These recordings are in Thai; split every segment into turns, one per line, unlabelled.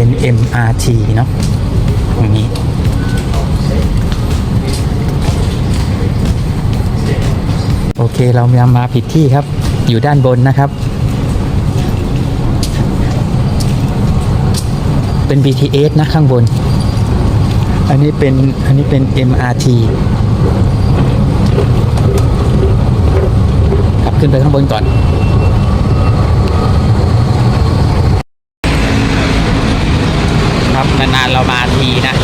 เป็น MRT เนาะอย่างนี้โอเคเรามามาผิดที่ครับ อยู่ด้านบนนะครับ เป็น BTS นะข้างบน อันนี้เป็นอันนี้เป็น MRT ขับขึ้นไปข้างบนก่อน ครับ นานๆเรามาทีนะ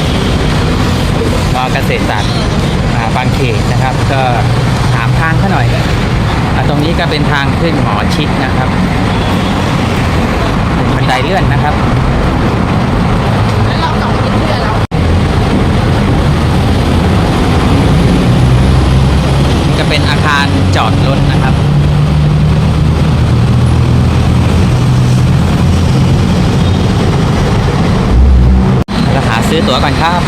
มอเกษตรศาสตร์อ่าบางเขตนะครับ ก็ถามทางเขาหน่อยตรงนี้ก็เป็นทางขึ้นหมอชิดนะครับเป็นบันไดเลื่อนนะครับ นี่ก็เป็นอาคารจอดรถนะครับ เราหาซื้อตั๋ว ก่อนครับ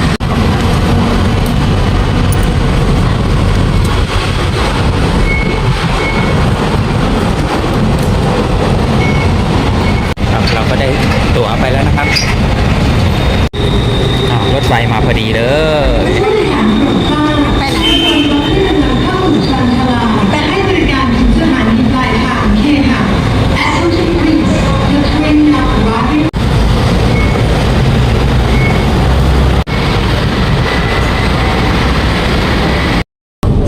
ครับ เราก็ได้ตั๋วไปแล้วนะครับอ้าวรถไฟมาพอดีเลย
แต่ให้บริการถึงสถานีปลายทางเคค่ะ At Ocean Breeze, the train now arriving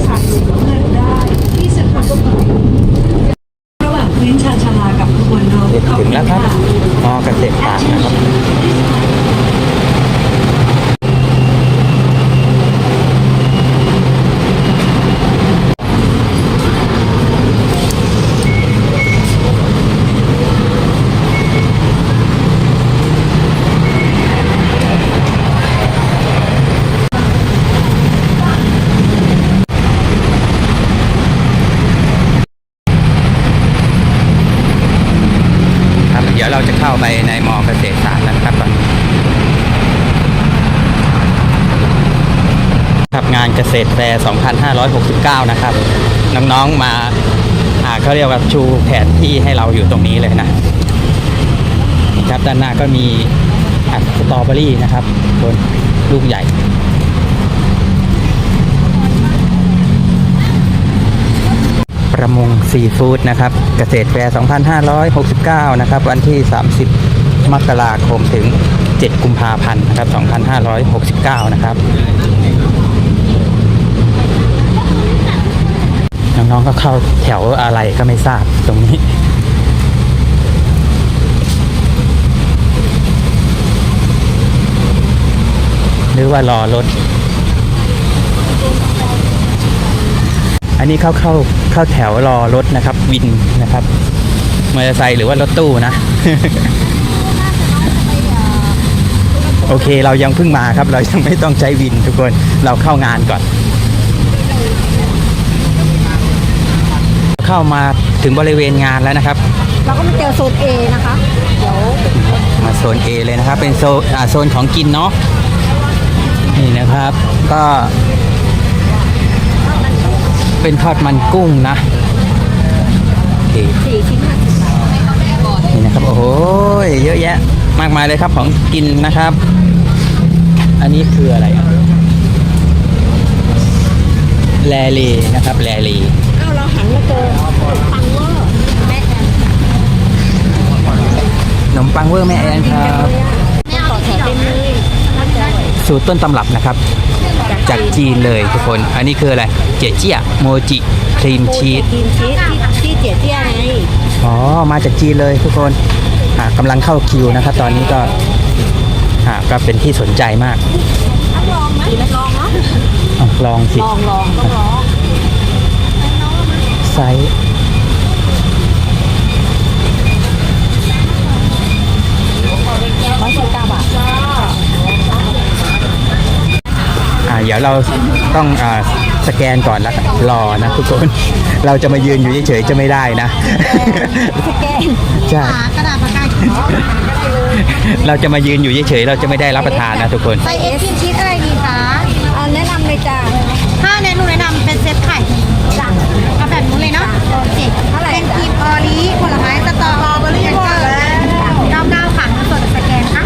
สามสิบเงินได้ที่สถานีระหว่างพื้นชานชาลากับขบวนร ถ
ถึงแล้วครับมอเกษตรศาสตร์นะครับเดี๋ยวเราจะเข้าไปในมอเกษตรศาสตร์แล้วนะครับตอนนี้ครับงานเกษ ตรแฟร์ 2569 นะครับ น้องๆมาอ่าเขาเรียกว่าชูแผนที่ให้เราอยู่ตรงนี้เลยนะครับด้านหน้าก็มีอัดสตรอเบอรี่นะครับบนลูกใหญ่ประมงซีฟู้ดนะครับ เกษตรแฟร์ 2569 นะครับ วันที่ 30 มกราคมถึง 7 กุมภาพันธ์นะครับ 2569 นะครับ น้องก็เข้าแถวอะไรก็ไม่ทราบตรงนี้หรือว่ารอรถ อันนี้เข้าเข้าเข้าแถวรอรถนะครับ วินนะครับมอเตอร์ไซค์หรือว่ารถตู้นะ โอเคเรายังเพิ่งมาครับ เรายังไม่ต้องใช้วินทุกคนเราเข้างานก่อน เข้ามาถึงบริเวณงานแล้วนะครับ
เราก็มาเจอโซน A นะคะเดี๋ยว
มาโซน A เลยนะครับ เป็นโซนอ่าโซนของกินเนาะนี่นะครับก็ เป็นทอดมันกุ้งนะโอเค
สี่ชิ้นห้าสิบบาท
นี่นะครับโอ้โหเยอะแยะมากมายเลยครับของกินนะครับ อันนี้คืออะไรอะ แลลีนะครับ แลลี
อ้าวเราหันมาเจอปังเวอร์แม่แอน
ขนมปังเวอร์แม่แอนครับ
ต้องต่อแถวเป็นเลยน่าจะอร่อย
สูตรต้นตำรับนะครับ จากจีนเลยทุกคน อันนี้คืออะไร เจี๋ยเจี้ยโมจิครีมชีส
กินชีสที่ที่เจี๋ยเจี้ยไง
อ๋อ มาจากจีนเลยทุกคนอ่ากำลังเข้าคิวนะครับ ตอนนี้ก็อ่าก็เป็นที่สนใจมาก
ต้องลองไหมลองเนาะ
อะลองสิ
ลองลองต้องลอง
ไซส์
ร้อยสิบเก้าบาท
อ่าเดี๋ยวเราต้องอ่าสแกนก่อนแล้วกันรอนะทุกคน เราจะมายืนอยู่เฉยๆจะไม่ได้นะ
สแกน
ใช่
กระดาษปากกาเขียน
เราจะมายืนอยู่เฉยๆเราจะไม่ได้รับประทานนะทุกคน
ไซส์เอสกินชีสอะไรดีคะ
อ่าแนะนำ จ้า
ถ้าแนะนูแนะนำเป็นเซฟไข่
จ้ะ
เอาแบบนู้นเลยเนาะโอเค
เป็นกีบอ
อรีผ
ลไม้
สตออเบอร์รี่หมดแล้วก้าเก้าค่ะสดแกนค่ะ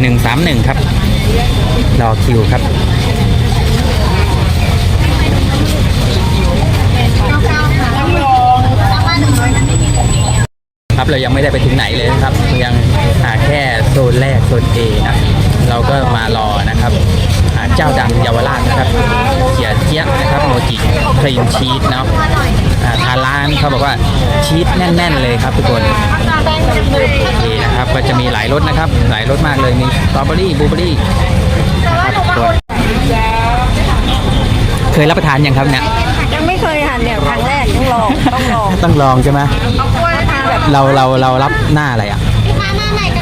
หนึ่งสา
ม
หนึ่งครับ รอคิวครับครับเรายังไม่ได้ไปถึงไหนเลยนะครับ ยัง โซนแรกโซน A นะเราก็มารอนะครับอ่าเจ้าดังเยาวราชนะครับเขียเจี๊ยบนะครับโมจิครีมชีสเนาะอ่าทางร้านเขาบอกว่าชีสแน่น ๆ เลยครับทุกคนโอเคนะครับก็จะมีหลายรสนะครับ หลายรสมากเลยมีสตรอเบอรี่บลูเบอรี่นะครับทุกคนเคยรับประทานยังครับเนี่ย
ยังไม่เคยค่ะเนี่ยครั้งแรกต้องลองต้องลอง
ต้องลองใช่ไหม
ถ้าทานแบบ
เราเราเรารับหน้าอะไรอะ
น่าจะเ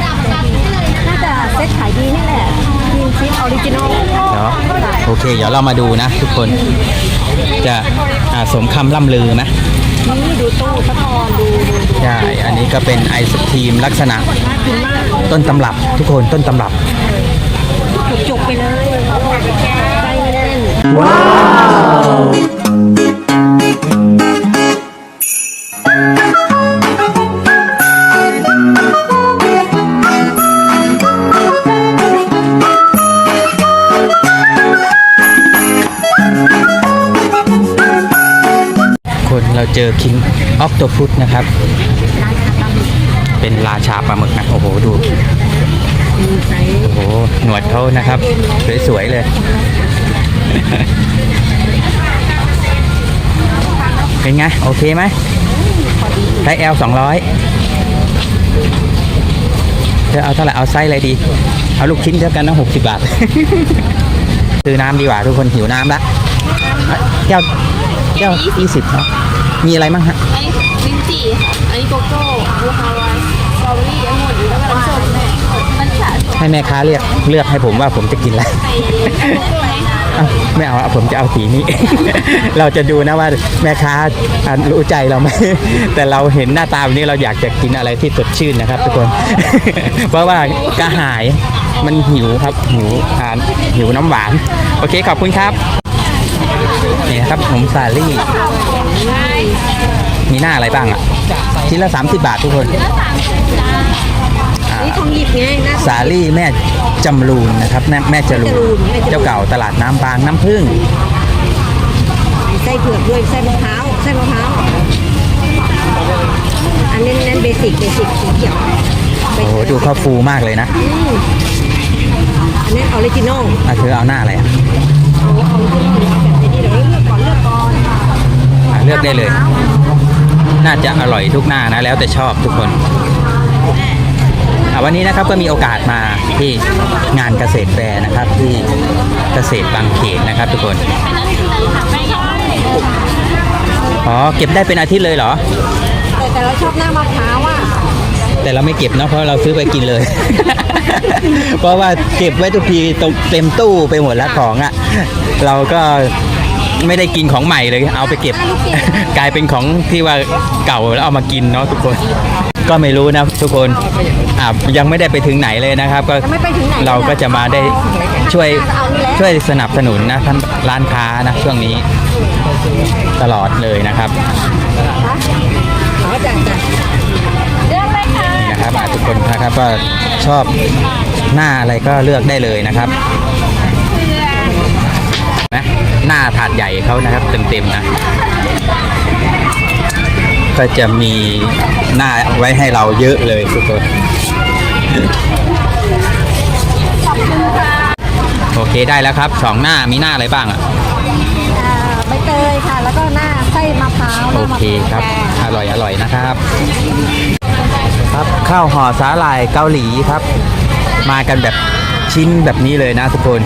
ซ็ตขายดีนี่แหละครีมชีสออริจินอล
เนาะโอเค เดี๋ยวเรามาดูนะ ทุกคน จะอ่าสมคำล่ำลือไหม
นี่ดูตู้สะทอนดูดูดู
ใช่อันนี้ก็เป็นไอศครีมลักษณะ ต้นตำรับทุกคนต้นตำรับ
จุกๆไปเลยใจแน่น
คน เจอ King of the Food นะครับ เป็นราชาปลาหมึกนะ โอ้โห ดู โอ้โห หนวดเขานะครับ สวยๆเลย เป็นไง โอเคไหมไซส์ L 200จะเอาเท่าไหร่ เอาไส์อะไรดี เอาลูกชิ้นเท่ากันนะ60 บาท ซื้อน้ำดีกว่าทุกคนหิวน้ำละแก้วแก้วยี่สิบเนาะ มีอะไรบ้างฮะ
อันนี้ลิ้นจี่ค่ะ อันนี้โกโก้บูคาวาสตรอเบอรี่องุ่นแล้วก็น้ำส้มแม่มันฉะ
ให้แม่ค้าเลือกเลือกให้ผมว่าผมจะกินอะไร
ใส่โกโก้ไหม
อะไม่เอาอะผมจะเอาสีนี้ เราจะดูนะว่าแม่ค้าอะรู้ใจเราไหม แต่เราเห็นหน้าตาแบบนี้เราอยากจะกินอะไรที่สดชื่นนะครับทุกคน เพราะว่ากระหายมันหิวครับหิวอ่าหิวน้ำหวาน โอเคขอบคุณครับ นี่นะครับผมสาลี่ มีหน้าอะไรบ้างอะชิ้นละ 30 บาททุกคนอ่า
นี่ของหยิบไงนะ
สาลี่แม่จำรูนนะครับแม่แม่จรูน
แม่จรูน
เจ้าเก่าตลาดน้ำบางน้ำพึ่ง
ไส้เผือกด้วยไส้มะพร้าวไส้มะพร้าวอันนี้เน้นเบสิกเบสิกสีเขียว
โอ้โหดูเขาฟูมากเลยนะ
อืมอันนี้ออริจินอล
อะเธอเอาหน้าอะไรอะ
เอาออริจินอลเอาแบบนี้เดี๋ยวเลือกก่อนเลือกก่อน
อะเลือกได้เลย น่าจะอร่อยทุกหน้านะ แล้วแต่ชอบทุกคนอะวันนี้นะครับก็มีโอกาสมาที่งานเกษตรแฟร์นะครับ ที่เกษตรบางเขนนะครับ ทุกคนอ๋อเก็บได้เป็นอาทิตย์เลยเหรอ
แต่แต่เราชอบหน้ามะพร้าวอะ
แต่เราไม่เก็บเนอะเพราะเราซื้อไปกินเลย เพราะว่าเก็บไว้ทุกทีตรงเต็มตู้ไปหมดแล้วของอะ เราก็ ไม่ได้กินของใหม่เลยเอาไปเก็บ กลายเป็นของที่ว่าเก่าแล้วเอามากินเนาะทุกคน ก็ไม่รู้นะทุกคนอ่ายังไม่ได้ไปถึงไหนเลยนะครับ ก็
ยังไม่ไปถึงไหน
เราก็จะมาได้ช่วยช่วยสนับสนุนนะท่านร้านค้านะช่วงนี้ตลอดเลยนะครับ
อ๋อจัดจัด
เลือกเลยค่ะ
นี่นะครับอะทุกคนนะครับก็ชอบหน้าอะไรก็เลือกได้เลยนะครับนะ หน้าถาดใหญ่เขานะครับ เต็มๆนะก็จะมีหน้าไว้ให้เราเยอะเลยทุกคนโอเคได้แล้วครับสองหน้ามีหน้าอะไรบ้างอะ
อ่าใบเตยค่ะ แล้วก็หน้าไส้มะพร้าวห
โอ
น้ามะ
เค
พร้าว
ครับอร่อยอร่อยนะครับ ครับข้าวห่อสาหร่ายเกาหลีครับ มากันแบบชิ้นแบบนี้เลยนะทุกคน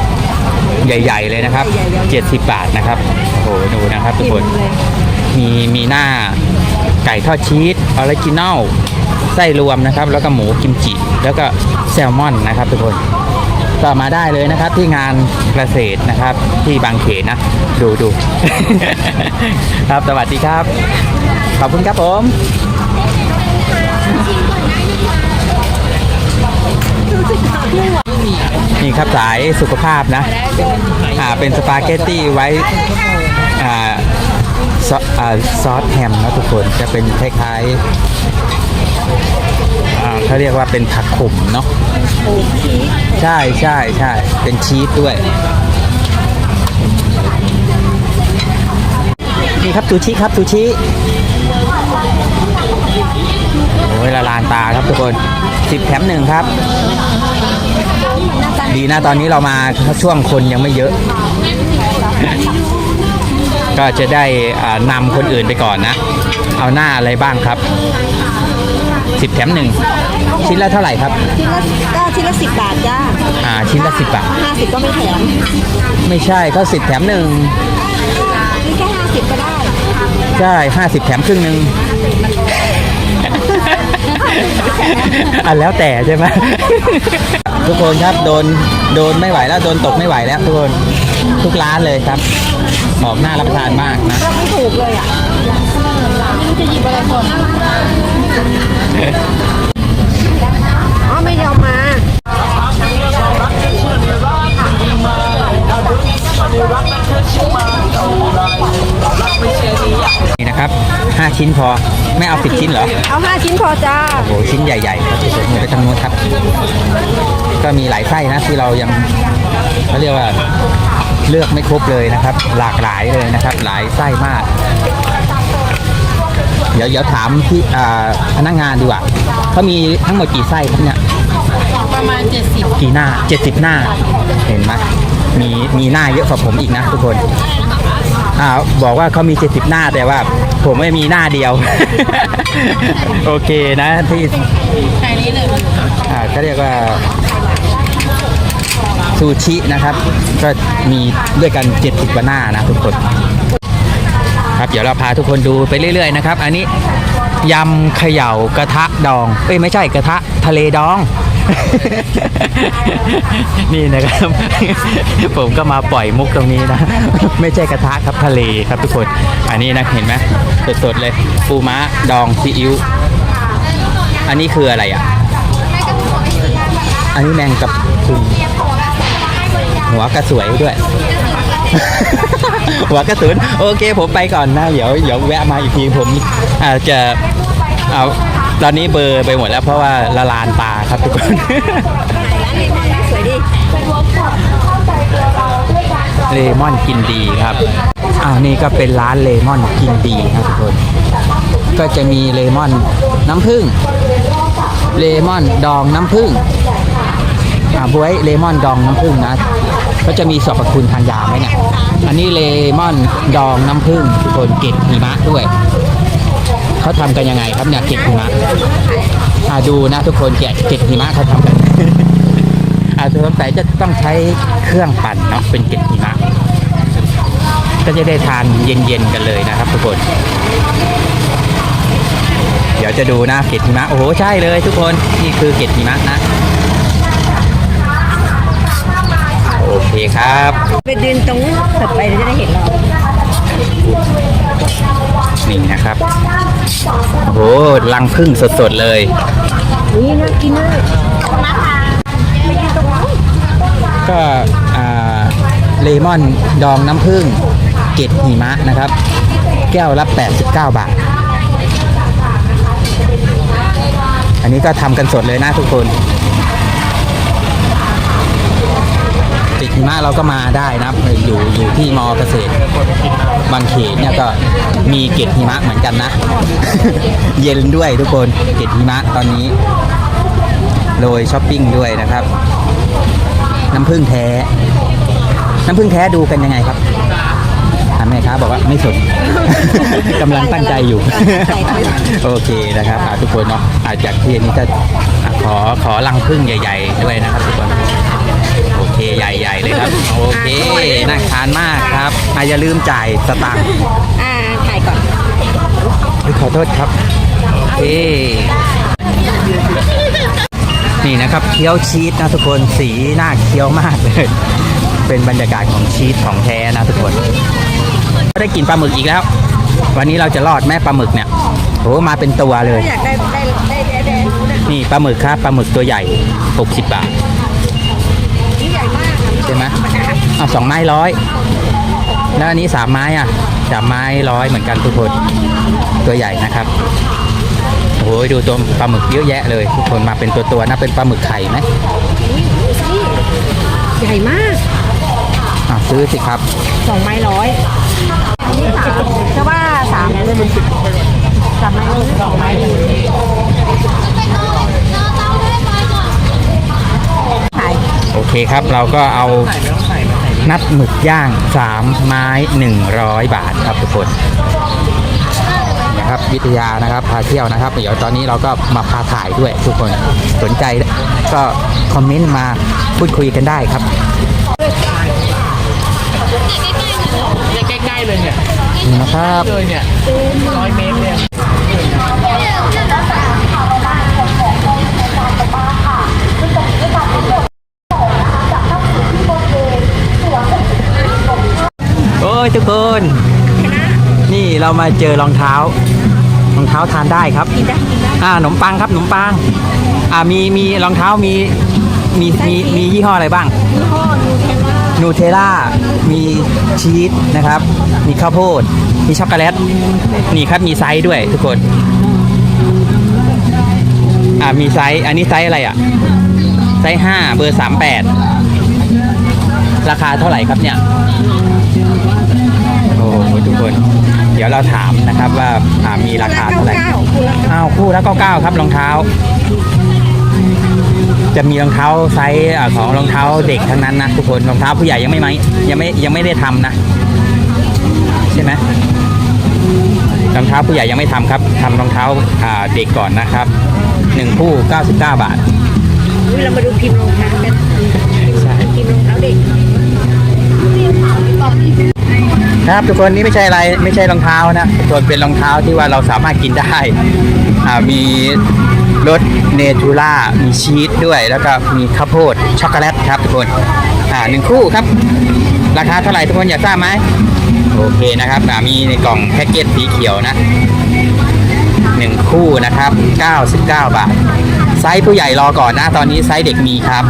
ใหญ่ ๆ เลยนะครับ70บาทนะครับโอ้โหดูนะครับทุกคนมีมีหน้าไก่ทอดชีสออริจินัลไส้รวมนะครับ แล้วก็หมูกิมจิ แล้วก็แซลมอนนะครับทุกคนก็มาได้เลยนะครับที่งานเกษตรนะครับที่บางเขนนะ ดูดู ครับสวัสดีครับ ขอบคุณครับผม นี่ครับสายสุขภาพนะอ่าเป็นสปาเกตตี้ไว้อ่าซออ่าซอสแฮมนะทุกคนจะเป็นคล้ายๆอ่าเขาเรียกว่าเป็นผักขมเนาะใช่ใช่ใช่เป็นชีสด้วย นี่ครับซูชิครับซูชิโอ้ยละลานตาครับทุกคนสิบแถมหนึ่งครับ ดีนะตอนนี้เรามาช่วงคนยังไม่เยอะ ก็จะได้อ่านำคนอื่นไปก่อนนะ เอาหน้าอะไรบ้างครับสิบแถมหนึ่งชิ้นละเท่าไหร่ครับ
ชิ้นละก็ชิ้นละสิบบาทจ้า
อ่าชิ้นละสิบบาท
ห้าสิบก็ไม่แถม
ไม่ใช่ก็สิบแถมหนึ่ง
นี่แค่ห้าสิบก็ได้
ใช่ห้าสิบแถมครึ่งหนึ่งอันแล้วแต่ใช่ไหม ทุกคนครับโดนโดนไม่ไหวแล้วโดนตกไม่ไหวแล้วทุกคนทุกร้านเลยครับออกหน้ารับประทานมากนะ
ไม่ถูกเลยอะอ๋อไม่ยอมมา
นี่นะ ครับห้าชิ้นพอ ไม่เอาสิบชิ้นเหรอ
เอาห้าชิ้นพอจ้า
โอ้โหชิ้นใหญ่ๆครับทุกคนไปทางโน้นครับ ก็มีหลายไส้นะที่เรายังเขาเรียกว่าเลือกไม่ครบเลยนะครับ หลากหลายเลยนะครับ หลายไส้มาก เดี๋ยวเดี๋ยวถามที่อ่าพนักงานดีกว่าเขามีทั้งหมดกี่ไส้ครับเนี่ย
ประมาณ 70
กี่หน้าเจ็ดสิบหน้า เห็นไหมมีมีหน้าเยอะกว่าผมอีกนะทุกคนอ่าบอกว่าเขามีเจ็ดสิบหน้าแต่ว่า ผมไม่มีหน้าเดียว โอเคนะที่
ใช้นี้เลย
อ่าก็เรียกว่าซูชินะครับ ก็มีด้วยกัน70กว่าหน้านะทุกคน ครับเดี๋ยวเราพาทุกคนดูไปเรื่อยๆนะครับ อันนี้ยำเขย่ากระทะดองเอ้ยไม่ใช่กระทะทะเลดอง นี่นะครับ ผมก็มาปล่อยมุกตรงนี้นะ ไม่ใช่กระทะครับทะเลครับทุกคน อันนี้นะเห็นไหมสดๆเลย ปูม้าดองซีอิ๊วอันนี้คืออะไรอะ อันนี้แมงกับพุนหัวกระสวยด้วย หัวกระสุนโอเคผมไปก่อนนะ เดี๋ยวเดี๋ยวแวะมาอีกทีผมอาจจะเอา ตอนนี้เบอร์ไปหมดแล้วเพราะว่าละลานตาครับทุกคน
สวยดี
เลมอนกินดีครับอ้าวนี่ก็เป็นร้านเลมอนกินดีครับทุกคน ก็จะมีเลมอนน้ำผึ้งเลมอนดองน้ำผึ้งอ่าบวยเลมอนดองน้ำผึ้งนะ ก็จะมีสรรพคุณทางยาไหมเนี่ย อันนี้เลมอนดองน้ำผึ้งทุกคนเก็ดหิมะด้วย เขาทำกันยังไงครับเนี่ยเกล็ดหิมะอ่าดูนะทุกคนแกะเกล็ดหิมะเขาทำกันอ่าสงสัยจะต้องใช้เครื่องปั่นเนาะเป็นเกล็ดหิมะก็จะได้ทานเย็นๆกันเลยนะครับ ทุกคน เดี๋ยวจะดูนะเก็ดหิมะโอ้โหใช่เลย ทุกคนนี่คือเก็ดหิมะนะโอเคครับ
ไปยืนตรงถัดไปจะได้เห็นเรา
นี่นะครับโอ้โหรังพึ่งสดๆเลย
นี่น่ากินมาก
ก็เลมอนดองน้ำผึ้งเกล็ดหิมะนะครับ แก้วละ 89 บาท อันนี้ก็ทำกันสดเลยนะทุกคน หิมะเราก็มาได้นะอยู่อยู่ที่มอเกษตรบางเขนเนี่ยก็มีเกล็ดหิมะเหมือนกันนะ เย็นด้วยทุกคนเกล็ดหิมะตอนนี้โรยช้อปปิ้งด้วยนะครับ น้ำผึ้งแท้ น้ำผึ้งแท้ดูกันยังไงครับอ่าแม่ค้าบอกว่าไม่สน กำลังตั้งใจอยู่ โอเคนะครับทุกคนเนาะอาจากที่อันนี้ก็อะขอขอรังผึ้งใหญ่ ๆ ด้วยนะครับทุกคน เคใหญ่ๆเลยครับ โอเคน่าทานมากครับอะอย่าลืมจ่ายสตางค์
อ่าถ่ายก่อน
เฮ้ยขอโทษครับ โอเค นี่นะครับเคี้ยวชีสนะทุกคนสีน่าเคี้ยวมากเลย เป็นบรรยากาศของชีสของแท้นะทุกคนก็ได้กินปลาหมึกอีกแล้ว วันนี้เราจะรอดแม่ปลาหมึกเนี่ยโอ้มาเป็นตัวเลย
อยากได้ได้ได้ได้ได้รู้นะ
นี่ปลาหมึกครับปลาหมึกตัวใหญ่ 60 บาท
นี่ใหญ่มาก
ใช่ไหม อะสองไม้ร้อยแล้วอันนี้สามไม้อะสามไม้ร้อยเหมือนกันทุกคนตัวใหญ่นะครับโอโอ้ยดูตัวปลาหมึกเยอะแยะเลย ทุกคนมาเป็นตัวตัวๆนะเป็นปลาหมึกไข่ไหม
ใหญ่มาก
อะซื้อสิครับ
สองไม้ร้อยนี่สามก็ว่าสามเลยมันสามไม้ร้อยสองไม้ขาย
โอเคครับเราก็เอา นัดหมึกย่าง 3 ไม้ 100 บาทครับทุกคนนะครับวิทยานะครับพาเที่ยวนะครับ เดี๋ยวตอนนี้เราก็มาพาถ่ายด้วยทุกคนสนใจก็คอมเมนต์มาพูดคุยกันได้ครับ
ใกล้ๆเลยเนี่ย
นี่นะครับ
เลยเนี่ยร้อยเมตรเนี่ย
โอ้ยทุกคน นี่เรามาเจอรองเท้ารองเท้าทานได้ครับอ่าขนมปังครับขนมปังอ่ามีมีรองเท้ามีมีมีมียี่ห้ออะไรบ้าง
ยี่ห้อนูเทลล่า
นูเทล่ามีชีสนะครับ มีข้าวโพด มีช็อกโกแลตนี่ครับมีไซส์ด้วยทุกคนอ่ามีไซส์อันนี้ไซส์อะไรอะไซส์ห้าเบอร์สามแปดราคาเท่าไหร่ครับเนี่ย โอ้โหทุกคน เดี๋ยวเราถามนะครับว่าอ่ามีราคาเท่าไหร่
เก้าคูละ
อ้าวคู่ละเก้าเก้าครับรองเท้า จะมีรองเท้าไซส์อ่าของรองเท้าเด็กทั้งนั้นนะทุกคนรองเท้าผู้ใหญ่ยังไม่ไหมยังไม่ยังไม่ได้ทำนะ ใช่ไหมรองเท้าผู้ใหญ่ยังไม่ทำครับทำรองเท้าอ่าเด็กก่อนนะครับหนึ่งคู่ 99 บาท
อุ๊ยเรามาดูพิมพ์รองเท้ากัน
ใช่
พิมพ์รองเท้าเด็ก
ครับทุกคนนี่ไม่ใช่อะไรไม่ใช่รองเท้านะทุกคนเป็นรองเท้าที่ว่าเราสามารถกินได้อ่ามีรสเนทูล่ามีชีสด้วย แล้วก็มีข้าวโพดช็อกโกแลตครับทุกคนอ่าหนึ่งคู่ครับ ราคาเท่าไหร่ทุกคนอยากทราบไหมโอเคนะครับอ่ามีในกล่องแพ็กเกจสีเขียวนะหนึ่งคู่นะครับ 99 บาท ไซส์ผู้ใหญ่รอก่อนนะ ตอนนี้ไซส์เด็กมีครับ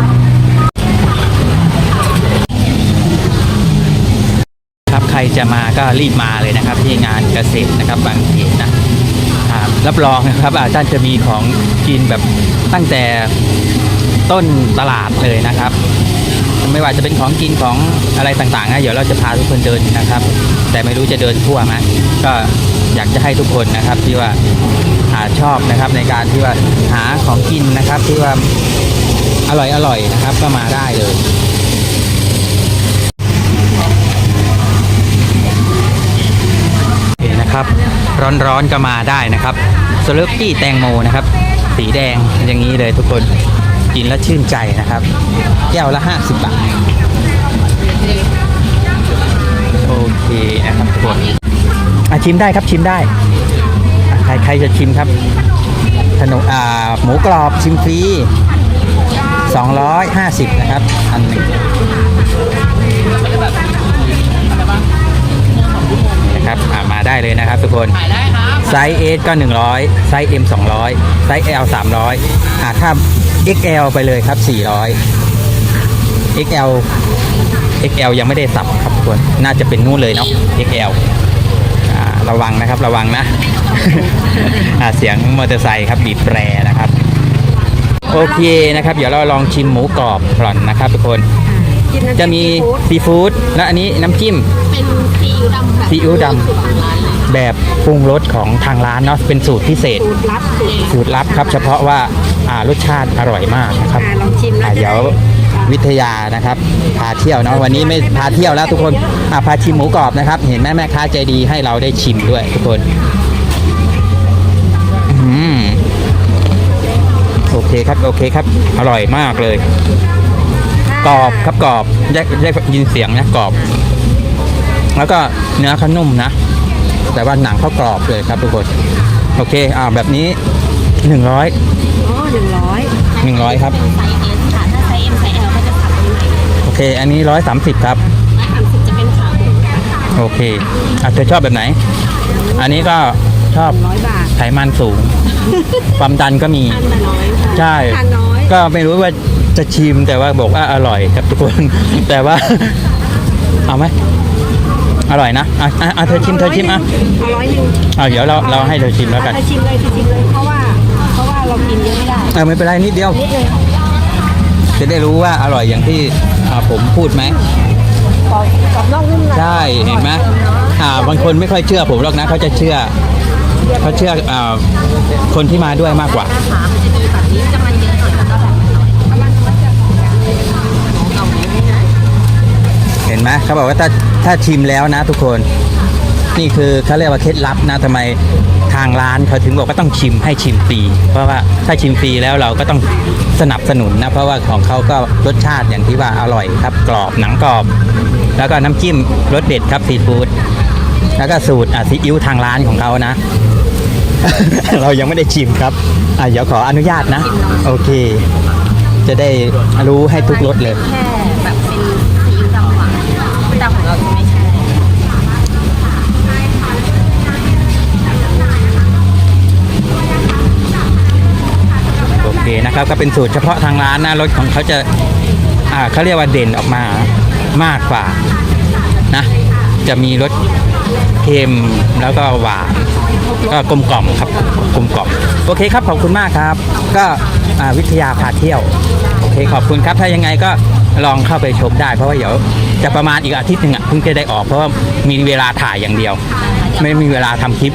รับใครจะมาก็รีบมาเลยนะครับที่งานเกษตรนะครับบางเขนนะรับรองนะครับอาท่านจะมีของกินแบบตั้งแต่ต้นตลาดเลยนะครับ ไม่ว่าจะเป็นของกินของอะไรต่างๆนะเดี๋ยวเราจะพาทุกคนเดินนะครับ แต่ไม่รู้จะเดินทั่วไหมก็อยากจะให้ทุกคนนะครับที่ว่าหาชอบนะครับในการที่ว่าหาของกินนะครับที่ว่าอร่อยอร่อยๆนะครับก็มาได้เลย นะครับ ร้อนๆก็มาได้นะครับสเลปปี้แตงโมนะครับ สีแดงอย่างนี้เลยทุกคนกินแล้วชื่นใจนะครับ แก้วละ 50 บาท โอเคนะครับทุกคนอะชิมได้ครับชิมได้อะใครใครจะชิมครับขนมอ่าหมูกรอบชิมฟรี 250 นะครับ อันหนึ่ง นะครับอ่ามาได้เลยนะครับทุกคนไซส์ S ก็ 100 ไซส์ M 200 ไซส์ L 300อ่าถ้า XL ไปเลยครับ 400 XL XL ยังไม่ได้สับครับทุกคนน่าจะเป็นนู่นเลยเนาะ XL อ่าระวังนะครับระวังนะอ่าเสียงมอเตอร์ไซค์ครับบีบแตรนะครับ โอเคนะครับ เดี๋ยวเราลองชิมหมูกรอบก่อนนะครับทุกคน
กินน้ำ
จะมีซีฟู้ดและอันนี้น้ำจิ้ม
เป็นซีอิ๊วดำค่ะ
ซีอิ๊วดำ
สูตรทางร้านเลย
แบบปรุงรสของทางร้านเนาะเป็นสูตรพิเศษ
สูตรลับสูตร
สูตรลับครับ เฉพาะว่าอ่ารสชาติอร่อยมากนะครับ
อ่าลองชิมแล้ว
อ่า
จะ
เดี๋ยว
ได้
วิทยานะครับพาเที่ยวเนาะวันนี้ไม่พาเที่ยวแล้วทุกคนอ่าพาชิมหมูกรอบนะครับ เห็นแม่แม่ค้าใจดีให้เราได้ชิมด้วยทุกคนอืมโอเคครับโอเคครับ อร่อยมากเลย กรอบครับกรอบได้ได้ยินเสียงนะกรอบ แล้วก็เนื้อเขานุ่มนะ แต่ว่าหนังเขากรอบเลยครับทุกคน โอเคอ่าแบบนี้หนึ่งร้อย
อ๋อหนึ่งร้อย
หนึ่งร้อยครับ
เป็นไซส์ S ค่ะถ้าไซส์ M ไซส์ L ก็จะสับเป็นใหม่เลย
โอเค อันนี้ร้อยสามสิบครับ
ร้อยสามสิบจะเป็นขาหมูค่ะ
โอเคอะเธอชอบแบบไหน อันนี้ก็ชอบ
ร้อยบาท
ไขมันสูง ความดันก็มี
ทานแต่น้อยค่ะ
ใช่
ทานน้อย
ก็ไม่รู้ว่า จะชิมแต่ว่าบอกว่าอร่อยครับทุกคน แต่ว่า เอาไหมอร่อยนะอะอะอะเธอชิมเธอชิมอะ
เอาร้อยหนึ่ง
เอาเดี๋ยวเราเราให้เธอชิมแล้วกัน
เธอชิมเลยเธอชิมเลยเพราะว่าเรากินเยอะไม่ได้
เออไม่เป็นไรนิดเดียว
นิดนึง
จะได้รู้ว่าอร่อยอย่างที่อ่าผมพูดไหม
กรอบกรอบนอกนุ่มใน
ใช่เห็นไหมอ่าบางคนไม่ค่อยเชื่อผมหรอกนะเขาจะเชื่อเขาเชื่ออ่าคนที่มาด้วยมากกว่า
ขามันจะมีแบบนี้จะ ห็นไหม
เขาบอกว่าถ้าถ้าชิมแล้วนะทุกคน นี่คือเขาเรียกว่าเคล็ดลับนะทำไมทางร้านเขาถึงบอกว่าต้องชิมให้ชิมฟรีเพราะว่าถ้าชิมฟรีแล้วเราก็ต้องสนับสนุนนะเพราะว่าของเขาก็รสชาติอย่างที่ว่าอร่อยครับ กรอบหนังกรอบ แล้วก็น้ำจิ้มรสเด็ดครับซีฟู้ดแล้วก็สูตรอะซีอิ๊วทางร้านของเขานะ เรายังไม่ได้ชิมครับอะเดี๋ยวขออนุญาตนะ โอเค จะได้รู้ให้ทุกรสเลย
เค
นะครับ ก็เป็นสูตรเฉพาะทางร้านนะรสของเขาจะอ่าเขาเรียกว่าเด่นออกมามากกว่านะจะมีรสเค็มแล้วก็หวานก็กลมกล่อมครับกลมกล่อมโอเคครับขอบคุณมากครับ ก็วิทยาพาเที่ยวโอเคขอบคุณครับถ้ายังไงก็ลองเข้าไปชมได้ เพราะว่าเดี๋ยวจะประมาณอีกอาทิตย์หนึ่งอะเพิ่งจะได้ออกเพราะว่ามีเวลาถ่ายอย่างเดียว ไม่มีเวลาทำคลิป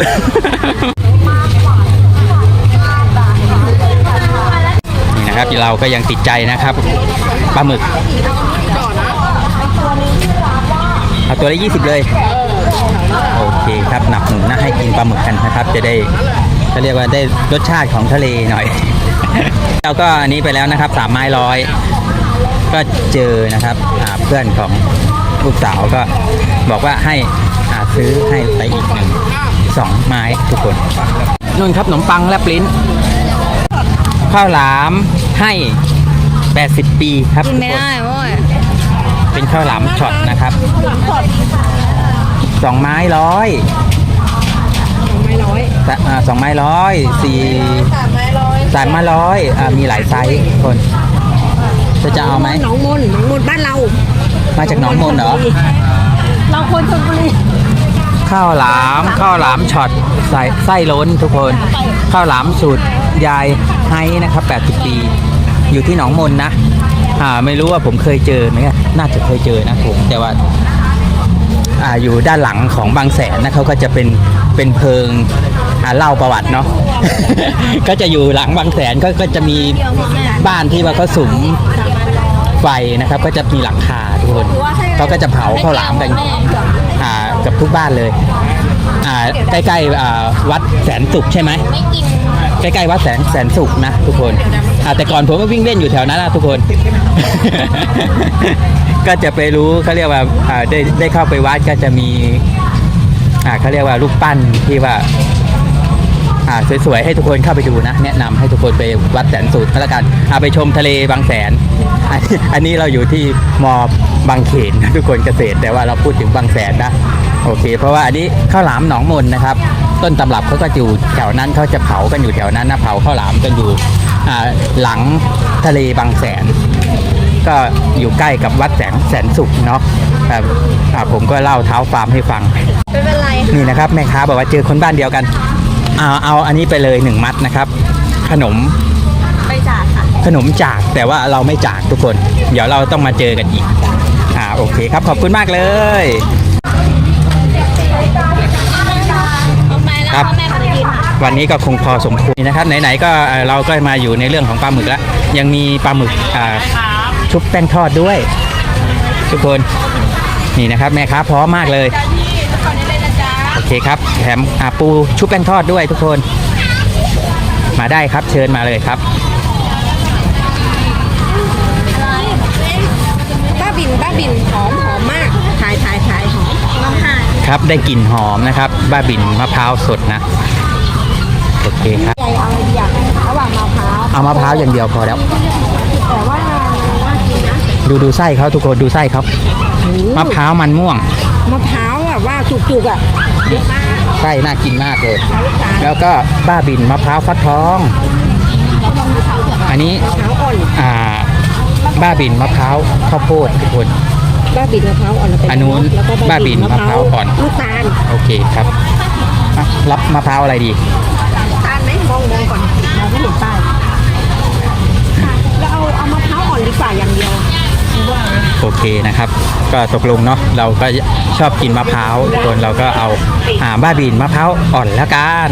นะครับเราก็ยังติดใจนะครับปลาหมึกเอาตัวละยี่สิบเลยโอเคครับหนับหนุนนะให้กินปลาหมึกกันนะครับ จะได้เขาเรียกว่าได้รสชาติของทะเลหน่อย แล้วก็อันนี้ไปแล้วนะครับสามไม้ร้อยก็เจอนะครับเพื่อนของลูกสาวก็บอกว่าให้อาซื้อให้ไปอีกหนึ่งสองไม้ทุกคนนุ่นครับขนมปังและปลิ้นข้าวหลาม ให้ 80 ปีครับ
กินไม่
ทุกค
ได้โว้ย
เป็นข้าวหลามช็อตนะครับสองไม้ร้อย
ไม่ร้อย
สะอ่าสองไม้ร้อยสี่สามไม้ร้อยสามไม้ร้อยอ่ามีหลายไซส์คนจะจะเอาไหม
หนองมนหนองมนบ้านเรา
มาจากหนองมนเหรอ
เราคนชลบุรี
ข้าวหลามข้าวหลามช็อตใส่ไส้ล้นทุกคน ข้าวหลามสูตร ยายไฮนะครับ 80 ปี อยู่ที่หนองมนนะ อ่า ไม่รู้ว่าผมเคยเจอไหมน่าจะเคยเจอนะผม แต่ว่า อ่า อยู่ด้านหลังของบางแสนนะเขาก็จะเป็น เป็นเพิง อ่า เล่าประวัติเนาะ ก็จะอยู่หลังบางแสนก็ก็จะมีบ้านที่ว่าเขาสุมไฟนะครับ ก็จะมีหลังคาทุกคนเขาก็จะเผาข้าวหลามกัน อ่า กับทุกบ้านเลย อ่าใกล้ๆอ่าวัดแสนสุขใช่ไหม
ไม่กิน
ใกล้ๆวัดแสนแสนสุขนะทุกคนอ่าแต่ก่อนผมก็วิ่งเล่นอยู่แถวนั้นนะทุกคน ก็จะไปรู้เขาเรียกว่าอ่าได้ได้เข้าไปวัดก็จะมีอ่าเขาเรียกว่ารูปปั้นที่ว่าอ่าสวยๆให้ทุกคนเข้าไปดูนะ แนะนำให้ทุกคนไปวัดแสนสุขก็แล้วกันอ่าไปชมทะเลบางแสนอันนี้อันนี้เราอยู่ที่มอบางเขนนะทุกคนเกษตรแต่ว่าเราพูดถึงบางแสนนะ โอเค เพราะว่าอันนี้ข้าวหลามหนองมนนะครับ ต้นตำรับเขาก็อยู่แถวนั้นเขาจะเผากันอยู่แถวนั้นนะเผาข้าวหลามกันอยู่อ่าหลังทะเลบางแสน ก็อยู่ใกล้กับวัดแสงแสนสุขเนาะแต่อ่าผมก็เล่าเท้าฟาร์มให้ฟัง
ไม่เป็นไร
นี่นะครับแม่ค้าบอกว่าเจอคนบ้านเดียวกันเอาเอาอันนี้ไปเลยหนึ่งมัดนะครับ ขนม
ไปจ่าค่ะ
ขนมจากแต่ว่าเราไม่จากทุกคน เดี๋ยวเราต้องมาเจอกันอีกอ่าโอเคครับขอบคุณมากเลย ครับ วันนี้ก็คงพอสมควรนะครับไหนๆก็เราก็มาอยู่ในเรื่องของปลาหมึกแล้วยังมีปลาหมึกชุบแป้งทอดด้วย ทุกคนนี่นะครับแม่ค้าพร้อมมากเลยโอเคครับแถมปูชุบแป้งทอดด้วยทุกคน มาได้ครับเชิญมาเลยครับ
บ้าบินบ้าบินหอมหอมมากถ่ายถ่ายถ่ายหอมน้ องหาย
ครับ ได้กลิ่นหอมนะครับ บ้าบินมะพร้าวสดนะ โอเคครับ
ใหญ่เอาอะไรดีอย่างระหว่างมะพร้าว
เอามะพร้าวอย่างเดียวพอแล้ว
แต่ว่าน่ากินนะ
ดูดูไส้เขาทุกคนดูไส้เขามะพร้าวมันม่วง
มะพร้าวแบบว่าจุกๆอะเยอะมาก
ไส้น่ากินมากเลย
ลูกตาล
แล้วก็บ้าบินมะพร้าวฟักทอง อันนี้
มะพร้าวอ่อน
อ่า บ้าบินมะพร้าวข้าวโพดทุกคน
บ้าบินมะพร้าวอ่อนแล้วเป็น
อันนู้น
แล้วก็
บ้าบินมะพร้าวอ่อน
ลูกตาล
โอเคครับอะรับมะพร้าวอะไรดี
ตาลไหมมองมองก่อนมองไม่เห็นป้ายแล้วเอาเอามะพร้าวอ่อนดีกว่าอย่างเดียว
โอเคนะครับ ก็ตกลงเนาะเราก็ชอบกินมะพร้าวคนเราก็เอาอ่าบ้าบินมะพร้าวอ่อนแล้วกัน